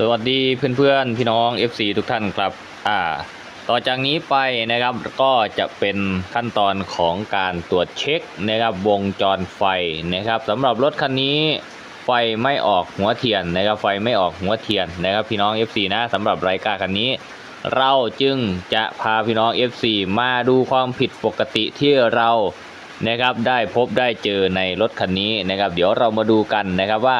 สวัสดีเพื่อนๆ พี่น้อง FC ทุกท่านครับ อ่า ต่อจากนี้ไปนะครับก็จะเป็นขั้นตอนของการตรวจเช็คนะครับวงจรไฟนะครับสำหรับรถคันนี้ไฟไม่ออกหัวเทียนนะครับไฟไม่ออกหัวเทียนนะครับพี่น้อง FC นะสำหรับไรกาคันนี้ เราจึงจะพาพี่น้อง FC มาดูความผิดปกติที่เรานะครับได้พบได้เจอในรถคันนี้นะครับ เดี๋ยวเรามาดูกันนะครับว่า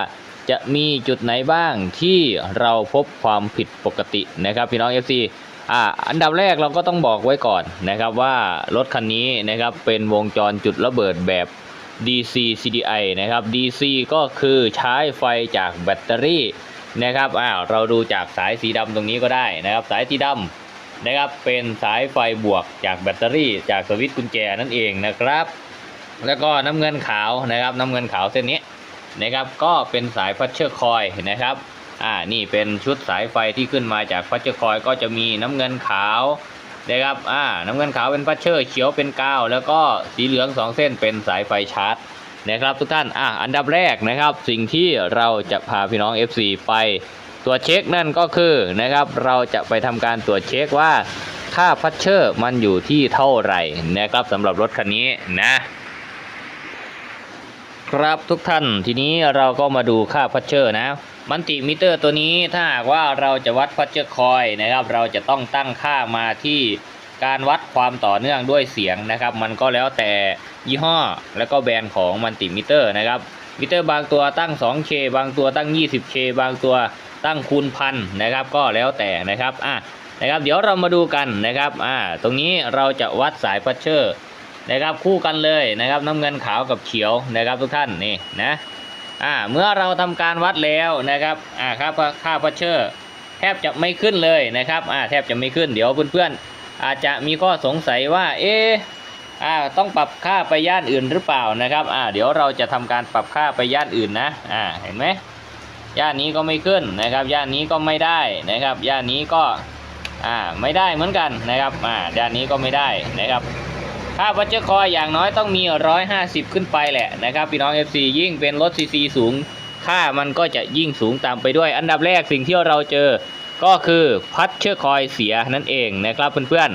จะมีจุดไหนบ้างที่เราพบความผิดปกตินะครับพี่น้อง FC อ่าอันดับแรกเราก็ต้องบอกไว้ก่อนนะครับว่ารถคันนี้นะครับเป็นวงจรจุดระเบิดแบบ DC CDI นะครับ DC ก็คือใช้ไฟจากแบตเตอรี่นะครับอ้าวเราดูจากสายสีดำตรงนี้ก็ได้นะครับสายสีดำนะครับเป็นสายไฟบวกจากแบตเตอรี่ จากสวิตช์กุญแจนั่นเองนะครับ แล้วก็น้ำเงินขาวนะครับน้ำเงินขาวเส้นนี้ นะครับก็เป็นสายพัชเชอร์คอยนะครับอ่านี่เป็นชุดสายไฟที่ขึ้นมาจากพัชเชอร์คอยก็จะมีน้ำเงินขาวนะครับอ่าน้ำเงินขาวเป็นพัชเชอร์เขียวเป็นกาว แล้วก็สีเหลืองสองเส้นเป็นสายไฟชาร์จนะครับทุกท่านอ่าอันดับแรกนะครับ สิ่งที่เราจะพาพี่น้อง FC ไปตรวจเช็คนั่นก็คือนะครับเราจะไปทำการตรวจเช็คว่าค่าพัชเชอร์มันอยู่ที่เท่าไหร่นะครับสำหรับรถคันนี้นะ ครับทุกท่านทีนี้เราก็มาดูค่าพัชเชอร์นะ มันติมิเตอร์ตัวนี้ถ้าหากว่าเราจะวัดพัชเชอร์คอยนะครับ เราจะต้องตั้งค่ามาที่การวัดความต่อเนื่องด้วยเสียงนะครับ มันก็แล้วแต่ยี่ห้อ แล้วก็แบรนด์ของมันติมิเตอร์นะครับมิเตอร์บางตัวตั้ง 2K บางตัวตั้ง 20K บางตัวตั้งคูณพันนะครับก็แล้วแต่นะครับอะนะครับ เดี๋ยวเรามาดูกันนะครับอ่าตรงนี้เราจะวัดสายพัชเชอร์ นะครับคู่กันเลยนะครับน้ำเงินขาวกับเขียวนะครับทุกท่านนี่นะอ่าเมื่อเราทำการวัดแล้วนะครับอ่าค่าค่าพัชเชอร์แทบจะไม่ขึ้นเลยนะครับอ่าแทบจะไม่ขึ้นเดี๋ยวเพื่อนๆอาจจะมีข้อสงสัยว่าเอ๊อ่าต้องปรับค่าไปย่านอื่นหรือเปล่านะครับอ่าเดี๋ยวเราจะทำการปรับค่าไปย่านอื่นนะอ่าเห็นไหมย่านนี้ก็ไม่ขึ้นนะครับย่านนี้ก็ไม่ได้นะครับย่านนี้ก็อ่าไม่ได้เหมือนกันนะครับอ่าย่านนี้ก็ไม่ได้นะครับ ค่าวัชเชอร์คอยอย่างน้อยต้องมี 150 ขึ้นไปแหละนะครับพี่น้อง FC ยิ่งเป็นรถ CC สูง ค่ามันก็จะยิ่งสูงตามไปด้วย อันดับแรกสิ่งที่เราเจอ ก็คือพัชเชอร์คอยเสียนั่นเองนะครับเพื่อน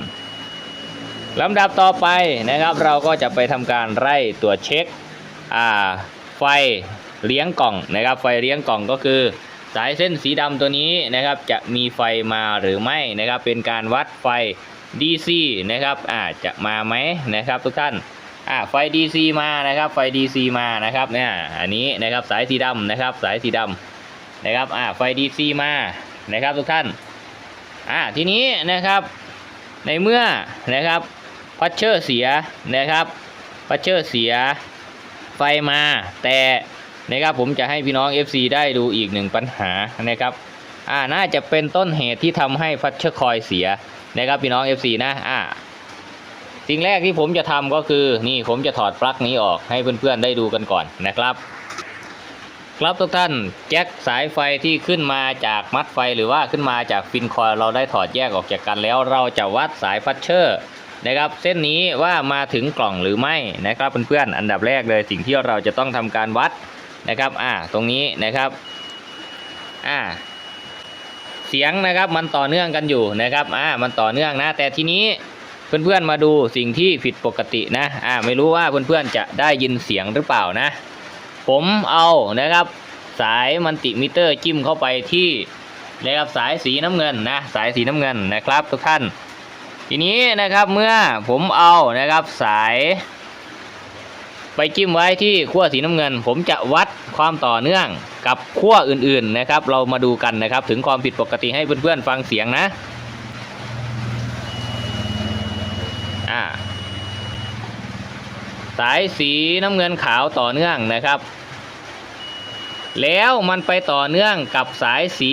ๆลำดับต่อไปนะครับ เราก็จะไปทำการไล่ตรวจเช็คอ่าไฟเลี้ยงกล่องนะครับ ไฟเลี้ยงกล่องก็คือ สายเส้นสีดำตัวนี้นะครับ จะมีไฟมาหรือไม่นะครับ เป็นการวัดไฟ DC นะครับอ่าจะมาไหมนะครับทุกท่านอ่าไฟ DC มานะครับไฟ DC มานะครับเนี่ยอันนี้นะครับสายสีดำนะครับสายสีดำนะครับอ่าไฟ DC มานะครับทุกท่านอ่าทีนี้นะครับในเมื่อนะครับพัชเชอร์เสียนะครับพัชเชอร์เสียไฟมาแต่นะครับผมจะให้พี่น้อง FC ได้ดูอีกหนึ่งปัญหานะครับอ่าน่าจะเป็นต้นเหตุที่ทำให้พัชเชอร์คอยเสีย นะครับพี่น้อง FC นะอ่าสิ่งแรกที่ผมจะทำก็คือนี่ผมจะถอดปลั๊กนี้ออกให้เพื่อนๆได้ดูกันก่อนนะครับ ครับทุกท่านแจ็คสายไฟที่ขึ้นมาจากมัดไฟหรือว่าขึ้นมาจากฟินคอยเราได้ถอดแยกออกจากกันแล้ว เราจะวัดสายฟัชเชอร์นะครับเส้นนี้ว่ามาถึงกล่องหรือไม่นะครับเพื่อนๆอันดับแรกเลยสิ่งที่เราจะต้องทำการวัดนะครับอ่าตรงนี้นะครับอ่า เสียงนะครับ มันต่อเนื่องกันอยู่นะครับอ่ามันต่อเนื่องนะ แต่ทีนี้เพื่อนๆมาดูสิ่งที่ผิดปกตินะอ่าไม่รู้ว่าเพื่อนๆจะได้ยินเสียงหรือเปล่านะ ผมเอานะครับ สายมันติมิเตอร์จิ้มเข้าไปที่นะครับสายสีน้ำเงินนะสายสีน้ำเงินนะครับ ทุกท่าน ทีนี้นะครับเมื่อผมเอานะครับสาย ไปจิ้มไว้ที่ขั้วสีน้ำเงิน ผมจะวัดความต่อเนื่องกับขั้วอื่นๆนะครับ เรามาดูกันนะครับ ถึงความผิดปกติให้เพื่อนๆฟังเสียงนะอ่าสายสีน้ำเงินขาวต่อเนื่องนะครับ แล้วมันไปต่อเนื่องกับสายสี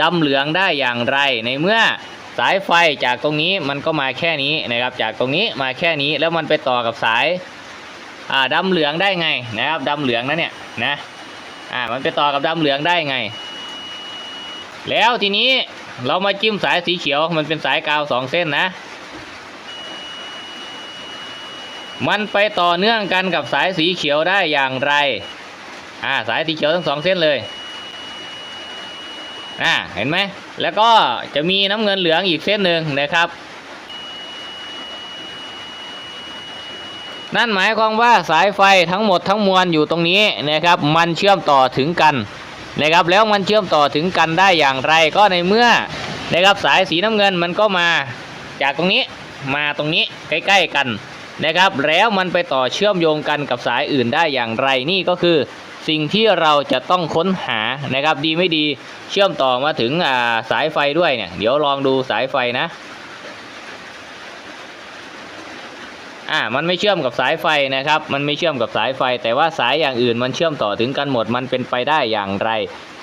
ดำเหลืองได้อย่างไรในเมื่อสายไฟจากตรงนี้มันก็มาแค่นี้นะครับ จากตรงนี้มาแค่นี้แล้วมันไปต่อกับสาย อ่าดำเหลืองได้ไงนะครับดำเหลืองนะเนี่ยนะอ่ามันไปต่อกับดำเหลืองได้ไง แล้วทีนี้เรามาจิ้มสายสีเขียวมันเป็นสายกาวสองเส้นนะ มันไปต่อเนื่องกันกับสายสีเขียวได้อย่างไรอ่าสายสีเขียวทั้งสองเส้นเลยอ่าเห็นไหมแล้วก็จะมีน้ำเงินเหลืองอีกเส้นหนึ่งนะครับ นั่นหมายความว่าสายไฟทั้งหมดทั้งมวลอยู่ตรงนี้นะครับ มันเชื่อมต่อถึงกันนะครับ แล้วมันเชื่อมต่อถึงกันได้อย่างไรก็ในเมื่อนะครับสายสีน้ำเงินมันก็มาจากตรงนี้มาตรงนี้ใกล้ๆกันนะครับ แล้วมันไปต่อเชื่อมโยงกันกับสายอื่นได้อย่างไรนี่ก็คือสิ่งที่เราจะต้องค้นหานะครับ ดีไม่ดีเชื่อมต่อมาถึงอ่าสายไฟด้วยเนี่ยเดี๋ยวลองดูสายไฟนะ อ่ามันไม่เชื่อมกับสายไฟนะครับ มันไม่เชื่อมกับสายไฟ แต่ว่าสายอย่างอื่นมันเชื่อมต่อถึงกันหมดมันเป็นไปได้อย่างไร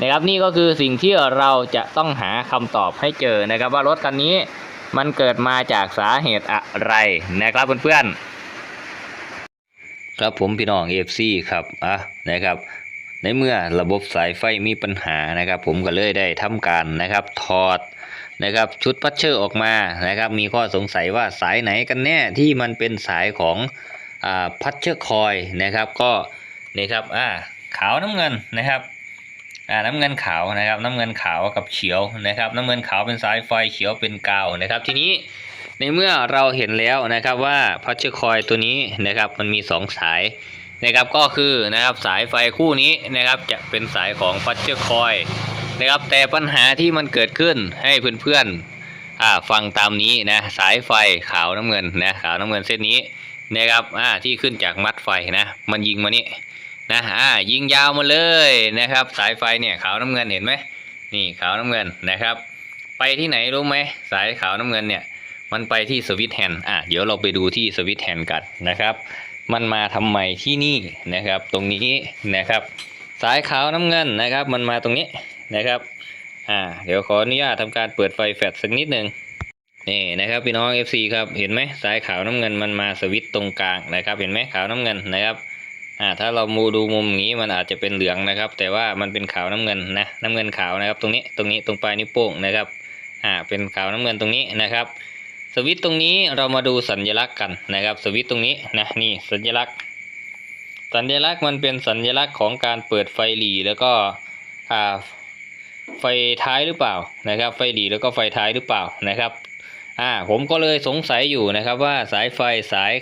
นะครับ นี่ก็คือสิ่งที่เราจะต้องหาคำตอบให้เจอนะครับ ว่ารถคันนี้มันเกิดมาจากสาเหตุอะไรนะครับเพื่อนๆครับผมพี่น้อง FC ครับอะนะครับในเมื่อระบบสายไฟมีปัญหานะครับ ผมก็เลยได้ทำการนะครับถอด นะครับชุดพัชเชอร์ออกมานะครับมีข้อสงสัยว่าสายไหนกันแน่ที่มันเป็นสายของอพัชเชอร์คอยนะครับก็นี่ครับอ่าขาวน้ำเงินนะครับอ่าน้ำเงินขาวนะครับน้ำเงินขาวกับเขียวนะครับน้ำเงินขาวเป็นสายไฟเขียวเป็นกาวนะครับทีนี้ในเมื่อเราเห็นแล้วนะครับว่าพัชเชอร์คอยตัวนี้นะครับมันมีสองสายนะครับก็คือนะครับสายไฟคู่นี้นะครับจะเป็นสายของพัชเชอร์คอย นะครับ แต่ปัญหาที่มันเกิดขึ้นให้เพื่อนๆอ่าฟังตามนี้นะสายไฟขาวน้ำเงินนะขาวน้ำเงินเส้นนี้นะครับอ่าที่ขึ้นจากมัดไฟนะ มันยิงมานี่นะอ่ายิงยาวมาเลยนะครับ สายไฟเนี่ยขาวน้ำเงินเห็นไหมนี่ขาวน้ำเงินนะครับ ไปที่ไหนรู้ไหมสายขาวน้ำเงินเนี่ยมันไปที่สวิตช์แฮนด์อะเดี๋ยวเราไปดูที่สวิตช์แฮนด์กันนะครับ มันมาทำไมที่นี่นะครับ ตรงนี้นะครับ สายขาวน้ำเงินนะครับ มันมาตรงนี้ นะครับอ่าเดี๋ยวขออนุญาตทำการเปิดไฟแฟลชสักนิดหนึ่งนี่นะครับพี่น้อง FC ครับเห็นไหมสายขาวน้ำเงินมันมาสวิตช์ตรงกลางนะครับ เห็นไหมขาวน้ำเงินนะครับอ่าถ้าเรามูดูมุมนี้มันอาจจะเป็นเหลืองนะครับ แต่ว่ามันเป็นขาวน้ำเงินนะน้ำเงินขาวนะครับตรงนี้ตรงนี้ตรงปลายนิ้วโป้งนะครับอ่าเป็นขาวน้ำเงินตรงนี้นะครับ สวิตช์ตรงนี้เรามาดูสัญลักษณ์กันนะครับ สวิตช์ตรงนี้นะนี่สัญลักษณ์ สัญลักษณ์มันเป็นสัญลักษณ์ของการเปิดไฟหลีแล้วก็อ่า ไฟท้ายหรือเปล่านะครับ ไฟหลีแล้วก็ไฟท้ายหรือเปล่านะครับอ่าผมก็เลยสงสัยอยู่นะครับว่าสายไฟสาย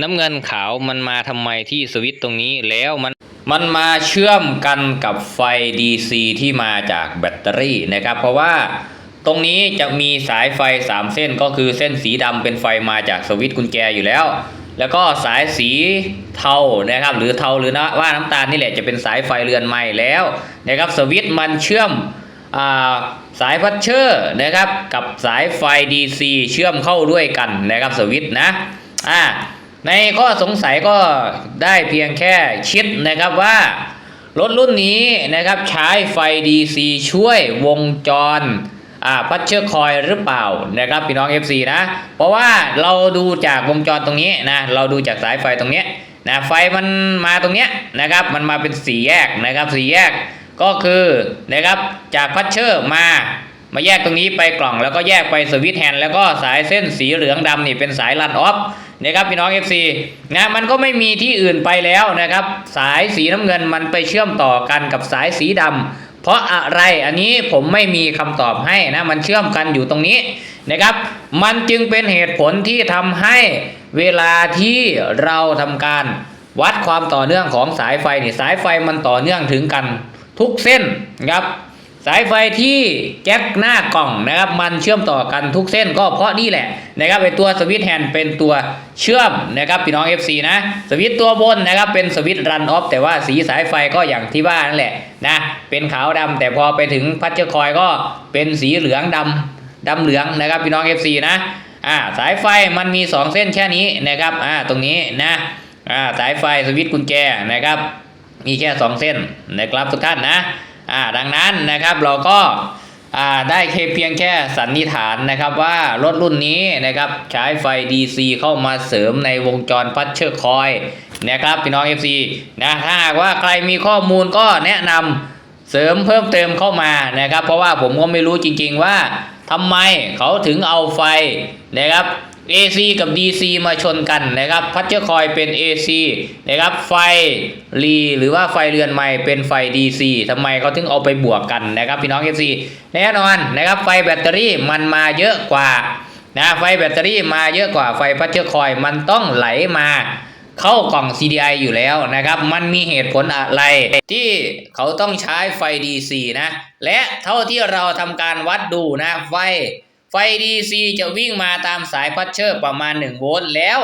น้ำเงินขาวมันมาทำไมที่สวิตช์ตรงนี้แล้วมันมันมาเชื่อมกันกับไฟ DC ที่มาจากแบตเตอรี่นะครับ เพราะว่าตรงนี้จะมีสายไฟ 3 เส้นก็คือเส้นสีดำเป็นไฟมาจากสวิตช์กุญแจอยู่แล้ว แล้วก็สายสีเทานะครับ หรือเทาหรือนะว่าน้ำตาลนี่แหละจะเป็นสายไฟเรือนใหม่แล้วนะครับสวิตช์มันเชื่อมอาสายพัชเชอร์นะครับกับสายไฟ DC เชื่อมเข้าด้วยกันนะครับสวิตช์นะอ่าในข้อสงสัยก็ได้เพียงแค่คิดนะครับว่ารถรุ่นนี้นะครับใช้ไฟ DC ช่วยวงจร อ่าพัชเชอร์คอยหรือเปล่านะครับพี่น้อง FC นะ เพราะว่าเราดูจากวงจรตรงนี้นะเราดูจากสายไฟตรงนี้นะไฟมันมาตรงเนี้ยนะครับมันมาเป็นสีแยกนะครับสีแยกก็คือนะครับจากพัชเชอร์มามาแยกตรงนี้ไปกล่องแล้วก็แยกไปสวิตช์แฮนด์แล้วก็สายเส้นสีเหลืองดำนี่เป็นสายรันออฟนะครับพี่น้อง FC นะมันก็ไม่มีที่อื่นไปแล้วนะครับ สายสีน้ำเงินมันไปเชื่อมต่อกันกับสายสีดำ เพราะอะไรอันนี้ผมไม่มีคำตอบให้นะมันเชื่อมกันอยู่ตรงนี้นะครับ มันจึงเป็นเหตุผลที่ทำให้เวลาที่เราทำการวัดความต่อเนื่องของสายไฟนี่สายไฟมันต่อเนื่องถึงกันทุกเส้นนะครับ สายไฟที่แจ็คหน้ากล่องนะครับ มันเชื่อมต่อกันทุกเส้นก็เพราะนี่แหละนะครับไอตัวสวิตช์แฮนด์เป็นตัวเชื่อมนะครับพี่น้อง FC นะ สวิตช์ตัวบนนะครับเป็นสวิตช์รันออฟแต่ว่าสีสายไฟก็อย่างที่ว่านั่นแหละนะเป็นขาวดำแต่พอไปถึงพัชเชอร์คอยก็เป็นสีเหลืองดำดำเหลืองนะครับพี่น้อง FC นะอ่าสายไฟมันมี 2 เส้นแค่นี้นะครับอ่าตรงนี้นะอ่าสายไฟสวิตช์กุญแจนะครับมีแค่ 2 เส้นนะครับทุกท่านนะ อ่าดังนั้นนะครับเราก็อ่าได้แค่เพียงแค่สันนิษฐานนะครับว่ารถรุ่นนี้นะครับใช้ไฟ DC เข้ามาเสริมในวงจรพัชเชอร์คอยนะครับพี่น้อง FC นะถ้าหากว่าใครมีข้อมูลก็แนะนำเสริมเพิ่มเติมเข้ามานะครับ เพราะว่าผมก็ไม่รู้จริง ๆว่าทำไมเขาถึงเอาไฟนะครับ AC กับ DC มาชนกันนะครับพัชเจอร์คอยเป็น AC นะครับไฟรีหรือว่าไฟเรือนใหม่เป็นไฟ DC ทำไมเขาถึงเอาไปบวกกันนะครับพี่น้อง FC แน่นอนนะครับไฟแบตเตอรี่มันมาเยอะกว่านะไฟแบตเตอรี่มาเยอะกว่าไฟพัชเจอร์คอยมันต้องไหลมาเข้ากล่อง CDI อยู่แล้วนะครับ มันมีเหตุผลอะไร ที่เขาต้องใช้ไฟ DC นะ และเท่าที่เราทำการวัดดูนะไฟ ไฟ DC จะวิ่งมาตามสายพัชเชอร์ประมาณ 1 โวลต์แล้ว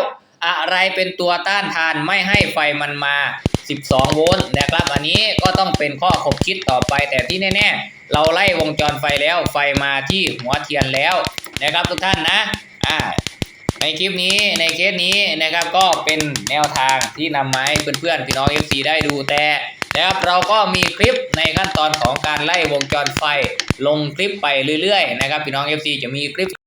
อะไรเป็นตัวต้านทานไม่ให้ไฟมันมา 12 โวลต์นะครับอันนี้ก็ต้องเป็นข้อคบคิดต่อไปแต่ที่แน่ๆ เราไล่วงจรไฟแล้วไฟมาที่หัวเทียนแล้วนะครับทุกท่านนะอ่าในคลิปนี้ในเคสนี้นะครับก็เป็นแนวทางที่นำมาให้เพื่อนๆพี่น้อง FC ได้ดูแต่ นะครับเราก็มีคลิปในขั้นตอนของการไล่วงจรไฟลงคลิปไปเรื่อยๆนะครับพี่น้อง FC จะมีคลิป